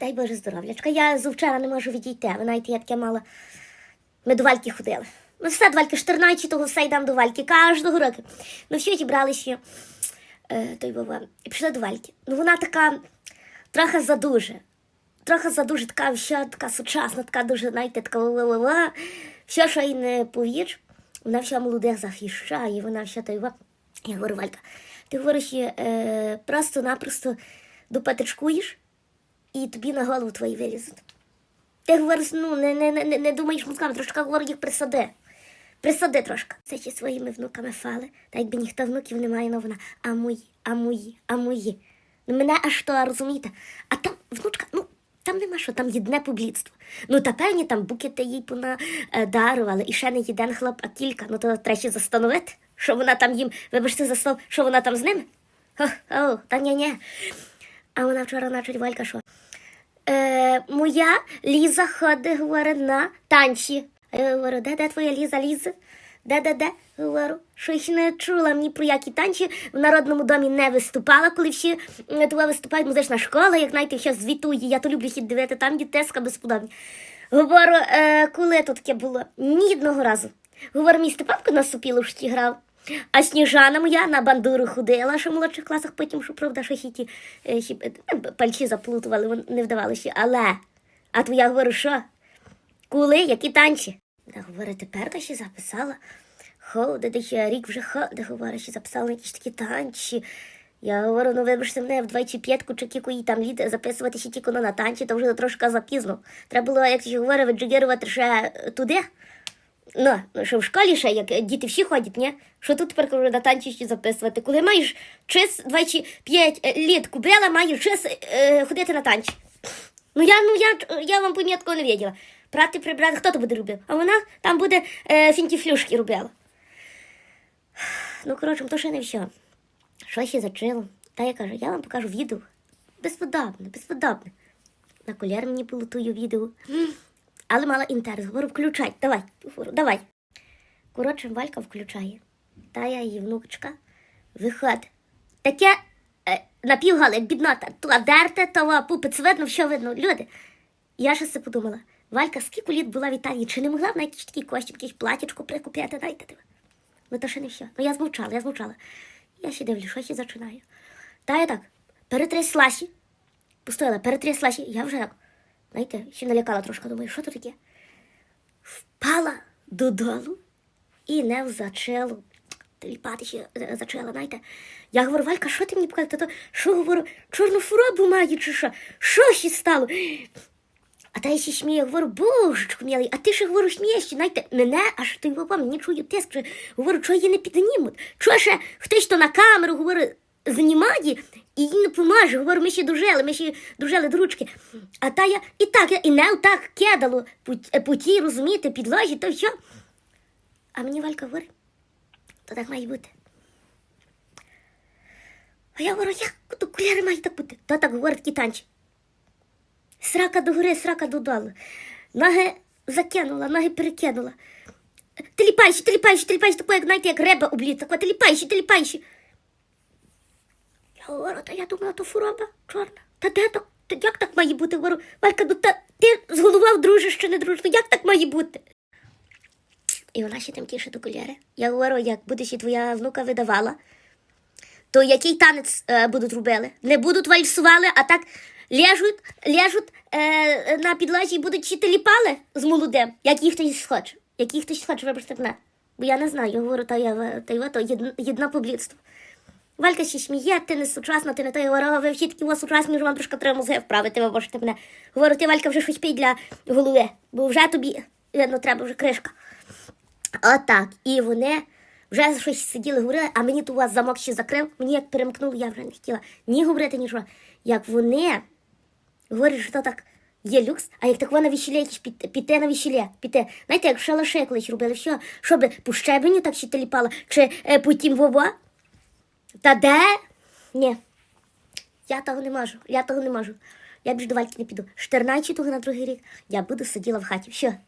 дай Боже здоров'ячка. Я з вчора не можу відійти. Ви знаєте, я таке мала. Ми до вальки ходили. Ну, все, до вальки 14 того все йдемо до вальки. Кожного року. Ну, всі зібрали ще. Е, той баба. І пішли до вальки. Ну, вона така трохи задуже. Трохи задуже така, вся така сучасна, така дуже, знаєте, така ла-ла-ла. Все, що їй не повір, вона вся молодих захищає, вона вся той. ва. Я говорю, Валька, ти говориш, е, просто-напросто допатичкуєш, і тобі на голову твої вилізуть. Ти говориш, ну, не, не, не, не думаєш мозками, трошки говорю, їх присади. Присади трошки. Це ще своїми внуками фали, та якби ніхто внуків не має, ну вона, а мої, а мої, а мої. Ну, мене аж то, розумієте? А там, внучка, ну, там нема що, там єдне публіцтво. Ну, та певні там букети їй понадарували, і ще не єден хлоп, а кілька. Ну, то треба застановити, що вона там їм, вибачте за що вона там з ними? О, о, та ні-ні. А вона вчора наче Валька, що? Е, моя Ліза ходить, говорить, на танці. А Я говорю, де, де твоя Ліза, Ліза? Де, де, де? Говорю, що ще не чула мені про які танці в народному домі не виступала, коли всі туди виступають музична школа, як знаєте, що звітує. Я то люблю хід дивити, там дітеска безподобні. Говорю, е, коли то таке було? Ні одного разу. Говорю, мій Степанко на супілушці грав. А Сніжана моя на бандуру ходила, що в молодших класах потім, що правда, що хіті е, хі, е, пальчі заплутували, вон- не вдавалося. Але, а твоя говорю, що? Коли, які танці? Та говорить, тепер та ще записала. Ходить, ще рік вже ходить, говорить, що записала якісь такі танці. Я говорю, ну вибачте мене в 25-ку чи кіку їй там літ записувати ще тільки на танці, то вже трошки запізно. Треба було, як ще говорить, віджигірувати ще туди. Ну, ну, що в школі ще, як діти всі ходять, ні? Що тут тепер кажу, на танці записувати? Коли маєш час 25 літ купила, маєш час е, ходити на танці. Ну я, ну я, я вам помітку не виділа. Прати прибрати, хто то буде робив? А вона там буде е, фінтіфлюшки робила. Ну, коротше, то ще не все. Що ще зачило? Та я кажу, я вам покажу відео. Безподобне, безподобне. На колір мені було тую відео. Але мала інтерес. Говорю, включай, давай, говорю, давай. Коротше, Валька включає. Та я її внучка. Виходить. Таке е, напівгали, як біднота. То дерте, то пупець видно, що видно. Люди. Я ще все подумала. Валька, скільки літ була в Італії, чи не могла вона якісь такі кошти, якісь платічко прикупити, дайте тебе. Ну то ще не все. Ну я змовчала, я змовчала. Я ще дивлю, що ще зачинаю. Та я так, перетряслася. Постояла, перетряслася. Я вже так, знаєте, ще налякала трошки, думаю, що то таке? Впала додолу і не зачало. Теліпати ще зачала, знаєте. Я говорю, Валька, що ти мені показуєш? То, що говорю, чорну хворобу маю чи що? Що ще стало? А та я ще сміє, говорю, божечку мілий, а ти ще говорю, смієш, знаєте, мене аж той баба, мені чую тиск, говорю, що її не піднімуть. Що ще хтось то на камеру, говорю, знімає і їй не поможе. Говорю, ми ще дружили, ми ще дружили до ручки. А та я і так, я і не так кидало по, по тій, розумієте, підложі, то що. А мені Валька говорить, то так має бути. А я говорю, як то куляри мають так бути? То так говорить танці. Срака догори, срака додолу. Ноги закинула, ноги перекинула. Теліпайші, теліпайші, теліпайші, тако, як знаєте, як риба обліт, тако, теліпайші, теліпайші. Я я думала, то фуроба чорна. Та де так? Та як так має бути? Говорю, Валька, ну та ти зголував дружиш чи не дружиш? Ну як так має бути? І вона ще там до кольори. Я говорю, як буде ще твоя внука видавала, то який танець е, будуть робили? Не будуть вальсували, а так ляжуть, ляжуть е, на підлозі і будуть чи ліпали з молодим, як їх хтось схоче. Як їх хтось схоче, вибачте мене. Бо я не знаю, я говорю, та я та й то єдна, єдна публіцтво. Валька ще сміє, ти не сучасна, ти не той говорила, ви всі такі сучасні, що вам трошки треба мозги вправити, вибачте мене. Говорю, ти Валька вже щось пій для голови, бо вже тобі, видно, треба вже кришка. Отак. І вони вже щось сиділи, говорили, а мені тут у вас замок ще закрив, мені як перемкнуло, я вже не хотіла ні говорити, ні що. Як вони говорять, що так є люкс, а як так вона весілля якісь піти, на весілля, піти. Знаєте, як шалаше колись робили, що, щоб по щебеню так ще теліпала, чи е, по тім вово. Та де? Ні. Я того не можу, я того не можу. Я більш до вальки не піду. 14-го на другий рік я буду сиділа в хаті. Все.